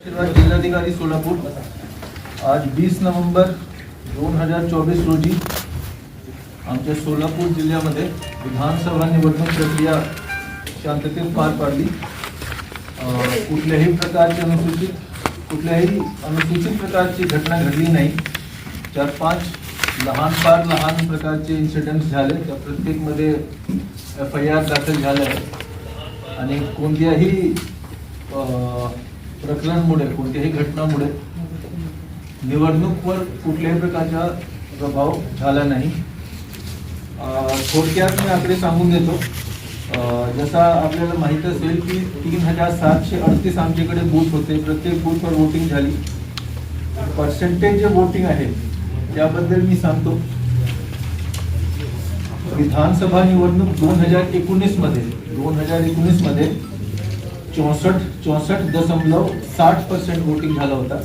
जिल्हाधिकारी सोलापूर. आज 20 नोव्हेंबर दोन हजार चोवीस रोजी आमच्या सोलापूर जिल्ह्यामध्ये विधानसभा निवडणूक प्रक्रिया शांततेत पार पाडली. कुठल्याही प्रकारची अनुसूचित कुठल्याही अनुसूचित प्रकारची घटना घडली नाही. चार पाच लहान फार लहान प्रकारचे इन्सिडेंट्स झाले. त्या प्रत्येकमध्ये एफ आय आर दाखल झाले आणि कोणत्याही प्रकरणामुळे कोणत्याही घटनामुळे निवडणूकवर कुठल्याही प्रकारचा प्रभाव झाला नाही. थोडक्यात मी आकडे सांगून देतो. जसा आपल्याला माहीत असेल की तीन हजार सातशे अडतीस आमच्याकडे बूथ होते. प्रत्येक बूथवर वोटिंग झाली. पर्सेंटेज जे वोटिंग आहे त्याबद्दल मी सांगतो. विधानसभा निवडणूक दोन हजार एकोणीसमध्ये दोन हजार एकोणीसमध्ये चौसष्ट चौसष्ट दशमलव साठ पर्सेंट वोटिंग झाला होता.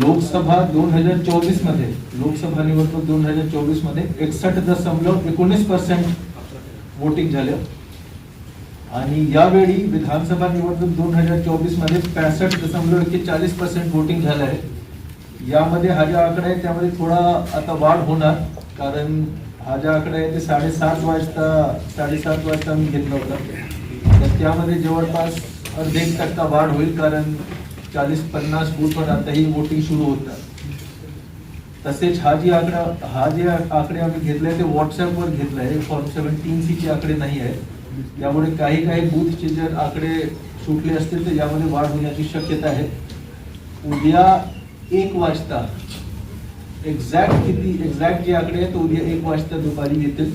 लोकसभा दोन हजार चोवीसमध्ये लोकसभा निवडणूक दोन हजार चोवीसमध्ये एकसष्ट दशमलव एकोणीस पर्सेंट वोटिंग झालं. आणि यावेळी विधानसभा निवडणूक दोन हजार चोवीसमध्ये पॅसष्ट दशमलव एक्केचाळीस पर्सेंट वोटिंग झालं आहे यामध्ये हा जो आकडा आहे त्यामध्ये थोडा आता वाढ होणार कारण हा जो आकडा आहे ते साडेसात वाजता साडेसात वाजता मी घेतला होता. त्यामध्ये जवळपास अर्धे एक टक्का वाढ होईल कारण चाळीस पन्नास बूथवर आताही वोटिंग सुरू होतात. तसेच हा जी आकडा हा जे आकडे आम्ही घेतले ते व्हॉट्सअपवर घेतलं आहे. फॉर्म सेव्हन्टीन सी आकडे नाही आहे त्यामुळे काही काही बूथचे जर आकडे सुटले असतील तर यामध्ये वाढ होण्याची शक्यता आहे. उद्या एक वाजता एक्झॅक्ट किती एक्झॅक्ट जे आकडे आहेत तो उद्या एक वाजता दुपारी येतील.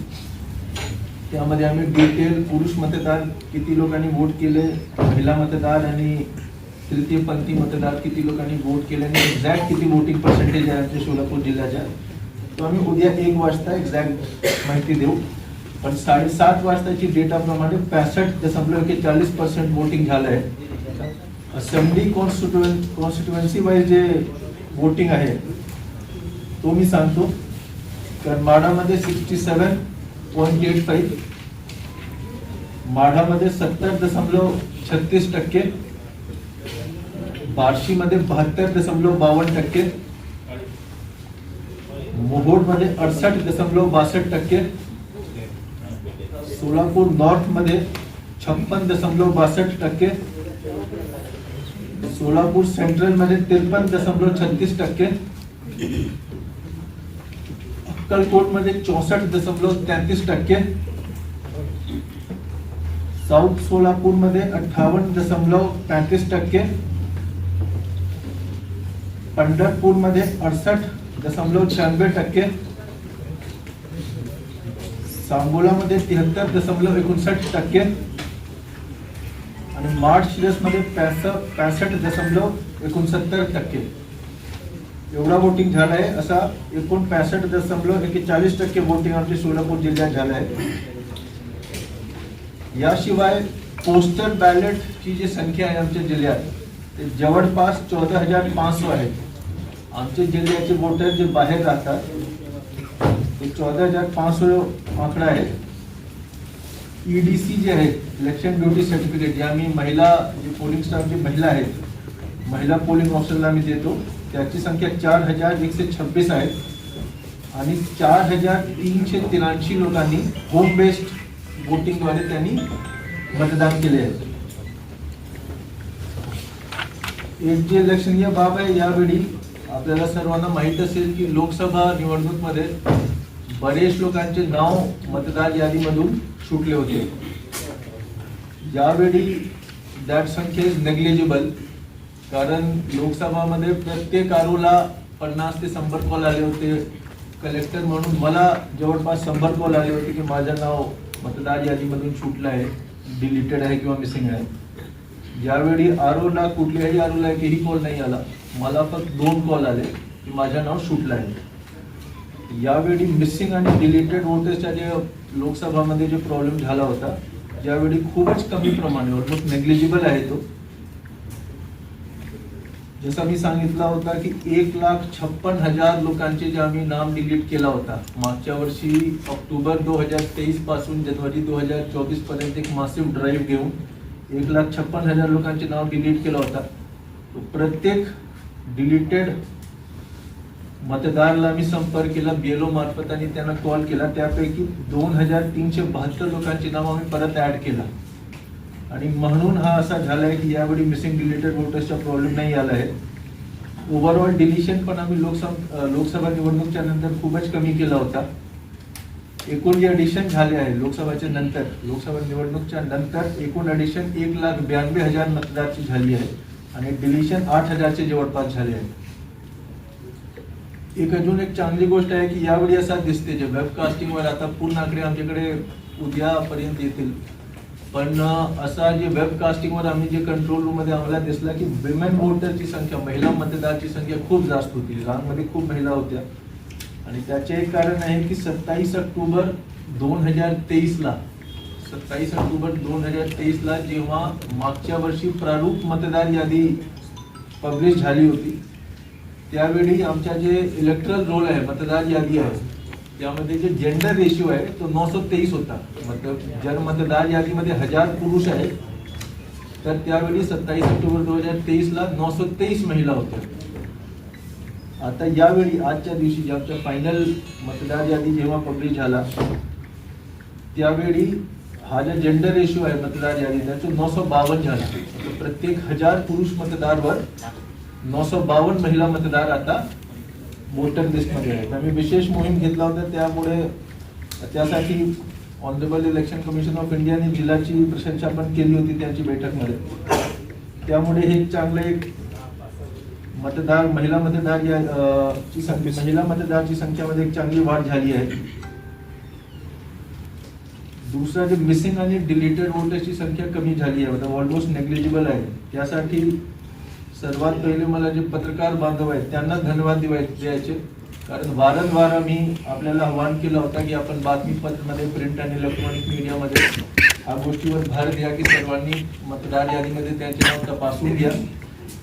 त्यामध्ये आम्ही डिटेल पुरुष मतदार किती लोकांनी वोट केले महिला मतदार आणि तृतीयपंथी मतदार किती लोकांनी वोट केले आणि एक्झॅक्ट किती वोटिंग पर्सेंटेज आहे आमच्या सोलापूर जिल्ह्याच्या. तो आम्ही उद्या एक वाजता एक्झॅक्ट माहिती देऊ. पण साडेसात वाजताची डेटाप्रमाणे पॅसष्ट दशमलव चाळीस पर्सेंट वोटिंग झालं आहे असेंब्ली कॉन्स्टिट्युएन कॉन्स्टिट्युएन्सी वाईज जे वोटिंग आहे तो मी सांगतो. तर sixty seven point eight five माढामध्ये सत्तर दशमलव छत्तीस टक्के बार्शीमध्ये बहात्तर दशमलव बावन्न टक्के मोहोडमध्ये अडसष्ट दशमलव बासष्ट टक्के सोलापूर नॉर्थमध्ये छप्पन दशमलव बासष्ट टक्के सोलापूर सेंट्रलमध्ये त्रेपन्न दशमलव छत्तीस टक्के अक्कलकोटमध्ये चौसष्ट दशमलव तेहतीस टक्के. साऊथ सोलापूरमध्ये अठ्ठावन्न दशमलव पॅतीस टक्के. पंढरपूरमध्ये अडसष्ट दशमलव शहाण्णव टक्के. सांगोलामध्ये तिहत्तर दशमलव एकोणसाठ टक्के. आणि मार्च मध्ये पॅसष्ट पॅसष्ट दशमलव एकोणसत्तर टक्के. एवढा वोटिंग झाला आहे असा एकूण पॅसष्ट दशमलव एकेचाळीस टक्के वोटिंग आमच्या सोलापूर जिल्ह्यात झालं आहे. याशिवाय पोस्टल बॅलेटची जी संख्या आहे आमच्या जिल्ह्यात ते जवळपास चौदा हजार पाचशे आहे. आमच्या जिल्ह्याचे वोटर जे बाहेर राहतात ते चौदा हजार पाचशे आकडा आहे. ईडीसी जे आहे इलेक्शन ड्युटी सर्टिफिकेट जे आम्ही महिला जे पोलिंग स्टाफ जे महिला आहेत महिला पोलिंग ऑफिसरला आम्ही देतो. त्याची संख्या चार हजार एकशे छब्बीस आहे. आणि चार हजार तीनशे त्र्याऐंशी लोकांनी होम बेस्ड वोटिंगद्वारे त्यांनी मतदान केले आहे. एक जे लक्षणीय बाब आहे यावेळी आपल्याला सर्वांना माहीत असेल की लोकसभा निवडणूकमध्ये बरेच लोकांचे नाव मतदार यादीमधून सुटले होते. यावेळी दॅट संख्या इज नेग्लिजिबल कारण लोकसभामध्ये प्रत्येक आरोला पन्नास ते शंभर कॉल आले होते. कलेक्टर म्हणून मला जवळपास शंभर कॉल आले होते की माझं नाव मतदार यादीमधून सुटलं आहे डिलीटेड आहे किंवा मिसिंग आहे. ज्यावेळी आरोला कुठल्याही आरोला एकही कॉल नाही आला मला फक्त दोन कॉल आले की माझं नाव सुटलं आहे. यावेळी मिसिंग आणि डिलीटेड वोटर्सच्या जे लोकसभामध्ये जे प्रॉब्लेम झाला होता ज्यावेळी खूपच कमी प्रमाणे ऑलमोस्ट नेग्लिजिबल आहे तो. जसं मी सांगितला होता की एक लाख छप्पन हजार लोकांचे जे आम्ही नाम डिलीट केला होता मागच्या वर्षी ऑक्टोबर दोन हजार तेवीसपासून जानेवारी दोन हजार चोवीसपर्यंत एक मासिव ड्राईव्ह घेऊन एक लाख छप्पन हजार लोकांचे नाव डिलीट केलं होता. प्रत्येक डिलीटेड मतदारला मी संपर्क केला बीएलओ मार्फत आणि त्यांना कॉल केला. त्यापैकी दोन हजार तीनशे बहात्तर लोकांचे नावं आम्ही परत ऍड केला. आणि म्हणून हा असा झालाय की यावेळी मिसिंग रिलेटेड वोटर्सचा प्रॉब्लेम नाही आला आहे. ओव्हरऑल डिलिशन पण आम्ही लोकसभा लोकसभा निवडणूकच्या नंतर खूपच कमी केला होता. एकूण जे अडिशन झाले आहे लोकसभाच्या नंतर लोकसभा निवडणूकच्या नंतर एकूण अडिशन एक लाख ब्याण्णवे हजार मतदारची झाली आहे आणि डिलिशन आठ हजारचे जवळपास झाले आहे. एक अजून एक चांगली गोष्ट आहे की यावेळी असा दिसते जे वेबकास्टिंगवर आता पूर्ण आकडे आमच्याकडे उद्यापर्यंत येतील. पण असा जे वेबकास्टिंगवर आम्ही जे कंट्रोल रूममध्ये आम्हाला दिसला की विमेन वोटरची संख्या महिला मतदारची संख्या खूप जास्त होती. लहानमध्ये खूप महिला होत्या. आणि त्याचे एक कारण आहे की सत्तावीस ऑक्टोबर दोन हजार तेवीसला सत्तावीस ऑक्टोबर दोन हजार तेवीसला जेव्हा मागच्या वर्षी प्रारूप मतदार यादी पब्लिश झाली होती त्यावेळी आमच्या जे इलेक्ट्रल रोल आहे मतदार यादी आहे त्यामध्ये जे जेंडर रेशिओ आहे तो नऊशे तेवीस होता. मतलब जर मतदार यादीमध्ये हजार पुरुष आहेत. तर त्यावेळी सत्तावीस ऑक्टोबर दोन हजार तेवीसला सो तेवीस महिला होत्या. आता यावेळी आजच्या दिवशी जे आमच्या फायनल मतदार यादी जेव्हा पब्लिश झाला त्यावेळी हा जो जेंडर रेशिओ आहे मतदार यादीचा तो नऊशे बावन्न झाला. तर प्रत्येक हजार पुरुष मतदारवर नऊशे बावन्न महिला मतदार आता वोटर लिस्टमध्ये आहेत आम्ही विशेष मोहीम घेतला होता त्यामुळे त्यासाठी ऑनरेबल इलेक्शन कमिशन ऑफ इंडियाने जिल्ह्याची प्रशंसा पण केली होती त्यांची बैठकमध्ये. त्यामुळे हे चांगलं एक मतदार महिला मतदार या ची संख्या महिला मतदारची संख्यामध्ये एक चांगली वाढ झाली आहे. दुसरा जे मिसिंग आणि डिलीटेड वोटर्सची संख्या कमी झाली आहे. ऑलमोस्ट नेग्लिजिबल आहे. त्यासाठी सर्वात पहिले मला जे पत्रकार बांधव आहेत त्यांना धन्यवाद द्यायचे. कारण वारंवार आम्ही आपल्याला आवाहन केलं होतं की आपण बातमीपत्रामध्ये प्रिंट आणि इलेक्ट्रॉनिक मीडियामध्ये ह्या गोष्टीवर भर द्या की सर्वांनी मतदार यादीमध्ये त्यांचे नाव तपासून घ्या.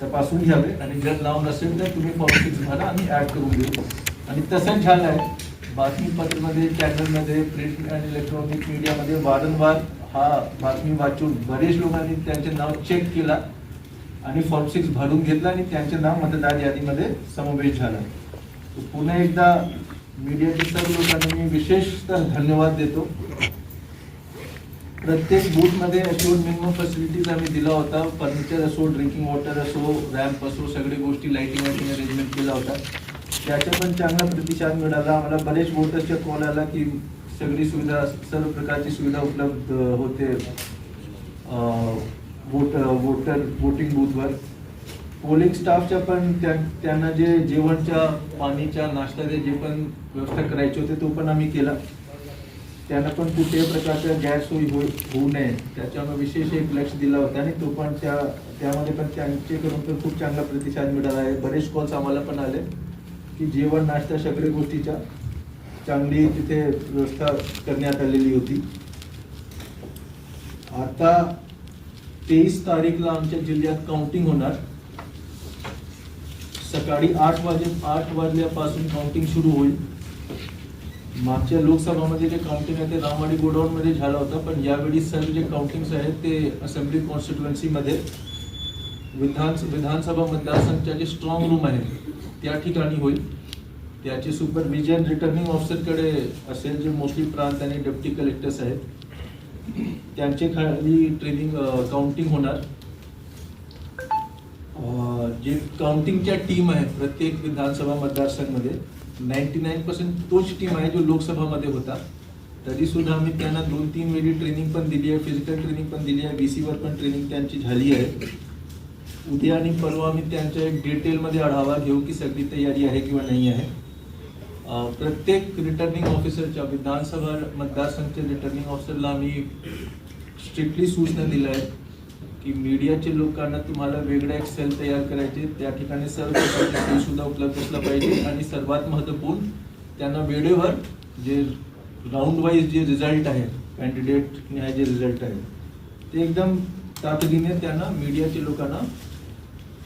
तपासून घ्यावे आणि जर नाव नसेल तर तुम्ही पॉलिटिक्स भरा आणि ॲड करून घेऊ आणि तसंच झालं आहे बातमीपत्रामध्ये चॅनलमध्ये प्रिंट आणि इलेक्ट्रॉनिक मीडियामध्ये वारंवार हा बातमी वाचून बरेच लोकांनी त्यांचे नाव चेक केला. आणि फॉर्म सिक्स भरून घेतला आणि त्यांचे नाव मतदार यादीमध्ये समावेश झाला. पुन्हा एकदा मीडियाचे सर्व लोकांना मी विशेषतः धन्यवाद देतो. प्रत्येक बूथमध्ये अशोर मिनिमम फॅसिलिटीज आम्ही दिला होता. फर्निचर असो ड्रिंकिंग वॉटर असो रॅम्प असो सगळी गोष्टी लाईटिंग वाईटिंग अरेंजमेंट केला होता. त्याचा पण चांगला प्रतिसाद मिळाला. आम्हाला बरेच वोटर्सच्या कॉल आला की सगळी सुविधा सर्व प्रकारची सुविधा उपलब्ध होते. वोट वोटर वोटिंग बूथवर पोलिंग स्टाफच्या पण त्या- त्यांना जे जेवणच्या पाणीच्या नाश्त्याचे जे पण व्यवस्था करायची होती तो पण आम्ही केला. त्यांना पण कुठल्याही प्रकारच्या गैरसोयी हो होऊ नये. त्याच्यामुळे विशेष एक लक्ष दिला होता आणि तो पण त्या त्यामध्ये पण त्यांचेकडून पण खूप चांगला प्रतिसाद मिळाला आहे. बरेच कॉल्स आम्हाला पण आले की जेवण नाश्ता सगळ्या गोष्टीच्या चांगली तिथे व्यवस्था करण्यात आलेली होती. आता तेवीस तारीखला आमच्या जिल्ह्यात काउंटिंग होणार. सकाळी आठ वाजे आठ वाजल्यापासून काउंटिंग सुरू होईल. मागच्या लोकसभामध्ये जे काउंटिंग आहे ते रामवाडी गोडाऊनमध्ये झालं होतं पण यावेळी सर्व जे काउंटिंग्स आहेत ते असेंब्ली कॉन्स्टिट्युएन्सीमध्ये विधान विधानसभा मतदारसंघाचे जे स्ट्रॉंग रूम आहे त्या ठिकाणी होईल. त्याचे सुपरविजन रिटर्निंग ऑफिसरकडे असेल जे मोस्टली प्रांत आणि डेप्टी कलेक्टर्स आहेत. त्यांचे खाली ट्रेनिंग काउंटिंग होणार. जे काउंटिंगच्या टीम आहे प्रत्येक विधानसभा मतदारसंघमध्ये नाईन्टी नाईन पर्सेंट तोच टीम आहे जो लोकसभामध्ये होता. तरीसुद्धा आम्ही त्यांना दोन तीन वेळी ट्रेनिंग पण दिली आहे फिजिकल ट्रेनिंग पण दिली आहे बी सीवर पण ट्रेनिंग त्यांची झाली आहे. उद्या आणि परवा आम्ही त्यांच्या एक डिटेलमध्ये आढावा घेऊ की सगळी तयारी आहे किंवा नाही आहे. प्रत्येक रिटर्निंग ऑफिसरच्या विधानसभा मतदारसंघच्या रिटर्निंग ऑफिसरला आम्ही स्ट्रिक्टली सूचना दिल्या आहेत की मीडियाच्या लोकांना तुम्हाला वेगळ्या एक सेल तयार करायचे त्या ठिकाणी सर्व सुद्धा उपलब्ध असला पाहिजे. आणि सर्वात महत्त्वपूर्ण त्यांना वेळेवर जे राऊंड वाईज जे रिझल्ट आहे कॅन्डिडेट न्याय जे रिझल्ट आहे ते एकदम तातडीने त्यांना मीडियाच्या लोकांना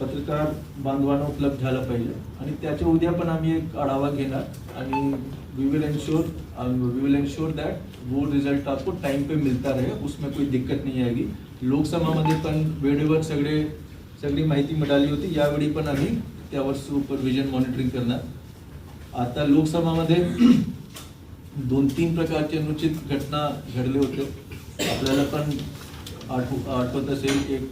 पत्रकार बांधवांना उपलब्ध झाला पाहिजे. आणि त्याच्या उद्या पण आम्ही एक आढावा घेणार. आणि we will ensure we will ensure that वो रिजल्ट आपको टाइम पे मिलता रहे. उसमें कोई दिक्कत नहीं आएगी. लोकसभामध्ये पण वेळेवर सगळे सगळी माहिती मिळाली होती. यावेळी पण आम्ही त्यावर सुपरविजन मॉनिटरिंग करणार. आता लोकसभामध्ये दोन तीन प्रकारचे अनुचित घटना घडले होते. आपल्याला पण आठव आठवत असेल एक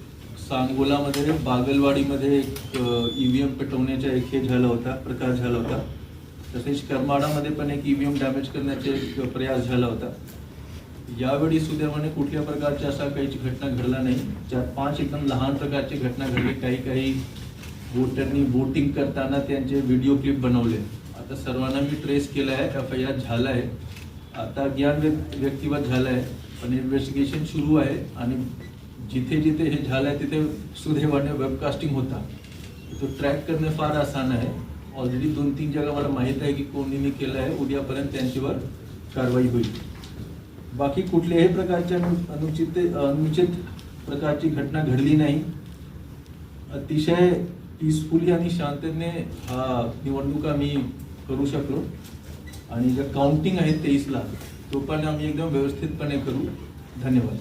सांगोलामध्ये बागलवाडीमध्ये एक ईव्हीएम पेटवण्याचा एक हे झाला होता प्रकार झाला होता. तसेच करमाडामध्ये पण एक ईव्हीएम डॅमेज करण्याचा एक प्रयास झाला होता. यावेळी सुदैवाने कुठल्या प्रकारच्या असा काही घटना घडला नाही. ज्यात पाच एकदम लहान प्रकारची घटना घडली. काही काही वोटरनी वोटिंग करताना त्यांचे व्हिडिओ क्लिप बनवले. आता सर्वांना मी ट्रेस केलं आहे. एफ आय आर झाला आहे. आता ज्ञान व्यक्- व्यक्तिगत झालं आहे. पण इन्व्हेस्टिगेशन सुरू आहे. आणि जिथे जिथे हे झालं आहे तिथे सुदैवाने वेबकास्टिंग होता. तो ट्रॅक करणे फार आसान आहे. ऑलरेडी दोन तीन जागा मला माहीत आहे की कोणीने केलं आहे उद्यापर्यंत त्यांच्यावर कारवाई होईल. बाकी कुठल्याही प्रकारच्या अनुचित अनुचित प्रकारची घटना घडली नाही. अतिशय पीसफुली आणि शांततेने हा निवडणूक आम्ही करू शकलो. आणि ज्या काउंटिंग आहे तेईसला तो पण आम्ही एकदम व्यवस्थितपणे करू. धन्यवाद.